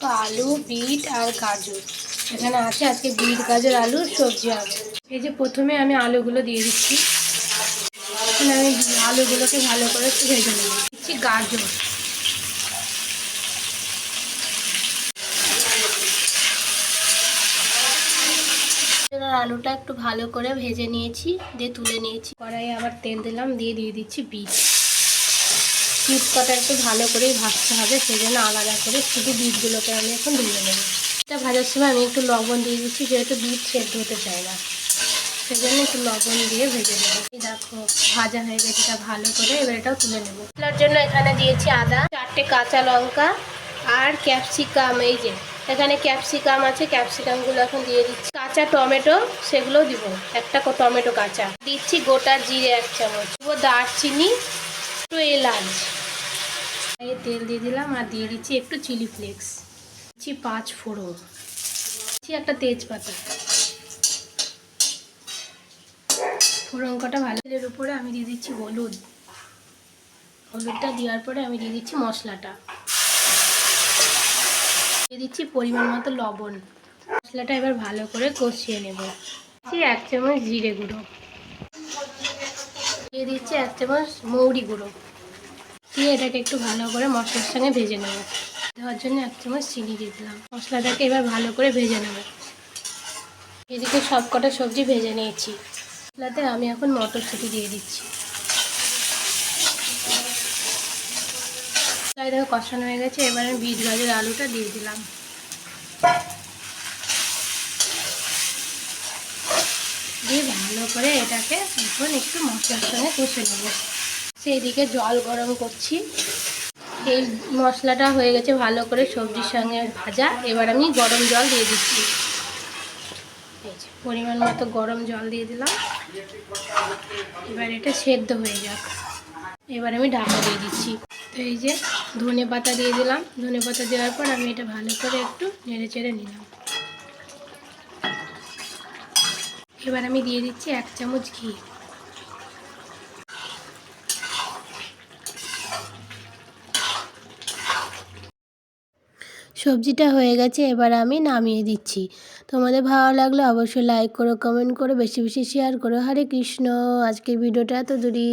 তো আলু, বিট আর গাজর। এখানে আছে আজকে বিট, গাজর, আলু, সবজি হবে এই যে প্রথমে আমি আলুগুলো দিয়ে দিচ্ছি। আমি আলুগুলোকে ভালো করে ভেজে নেব। দিচ্ছি গাজর। আলুটা একটু ভালো করে ভেজে নিয়েছি, দিয়ে তুলে নিয়েছি। কড়াইয়ে আবার তেল দিলাম, দিয়ে দিয়ে দিচ্ছি বিট। বিট কটা একটু ভালো করেই ভাজতে হবে সেই জন্য আলাদা করে শুধু বিটগুলোকে আমি এখন দিয়ে নেব এটা ভাজার সময় আমি একটু লবণ দিয়ে দিচ্ছি, যেহেতু বিট সেদ্ধ হতে চায় না। সেই জন্য একটু লবণ দিয়ে ভেজে নেব। দেখো, ভাজা হয়ে গেছে, এটা ভালো করে এবার এটাও তুলে নেব। তোলার জন্য এখানে দিয়েছি আদা, চারটে কাঁচা লঙ্কা আর ক্যাপসিকাম, এই যে, এখানে ক্যাপসিকাম আছে, ক্যাপসিকামগুলো এখন দিয়ে দিচ্ছি। কাঁচা টমেটো সেগুলো দিব, একটা টমেটো কাঁচা। দিচ্ছি গোটা জিরে এক চামচ। দারচিনি, একটু এলাচ। তেল দিয়ে দিলাম আর দিয়ে দিচ্ছি একটু চিলি ফ্লেক্স। দিচ্ছি পাঁচ ফোড়ন। দিচ্ছি একটা তেজপাতা। ফোড়ন ভালো? তেলের উপরে আমি দিয়ে দিচ্ছি হলুদ। হলুদটা দেওয়ার পরে আমি দিয়ে দিচ্ছি মশলাটা। দিয়ে দিচ্ছি পরিমাণ মতো লবণ। মশলাটা এবার ভালো করে কষিয়ে নেব। দিচ্ছি এক চামচ জিরে গুঁড়ো। দিয়ে দিচ্ছি এক চামচ মৌরি গুঁড়ো। দিয়ে এটাকে একটু ভালো করে মশলার সঙ্গে ভেজে নেব। দেওয়ার জন্য এক চামচ চিনি দিয়ে দিলাম। মশলাটাকে এবার ভালো করে ভেজে নেব। এদিকে সব কটা সবজি ভেজে নিয়েছি। মশলাতে আমি এখন মটরশুঁটি দিয়ে দিচ্ছি। তাই দেখো কষানো হয়ে গেছে। এবার আমি বিট গাজর আলুটা দিয়ে দিলাম। দিয়ে ভালো করে এটাকে এখন একটু মশলার সঙ্গে কষে নেব। সেই দিকে জল গরম করছি। এই মশলাটা হয়ে গেছে ভালো করে সবজির সঙ্গে ভাজা। এবার আমি গরম জল দিয়ে দিচ্ছি। পরিমাণ মতো গরম জল দিয়ে দিলাম। এবার এটা সেদ্ধ হয়ে যাক। এবার আমি ঢাকা দিয়ে দিচ্ছি। তো এই যে ধনে পাতা দিয়ে দিলাম। ধনে পাতা দেওয়ার পর আমি এটা ভালো করে একটু নেড়ে চেড়ে নিলাম। এবার আমি দিয়ে দিচ্ছি এক চামচ ঘি। সবজিটা হয়ে গেছে, এবার আমি নামিয়ে দিচ্ছি। তোমাদের ভালো লাগলে অবশ্যই লাইক করো কমেন্ট করো, বেশি বেশি শেয়ার করো। হরে কৃষ্ণ, আজকের ভিডিওটা এত দূরই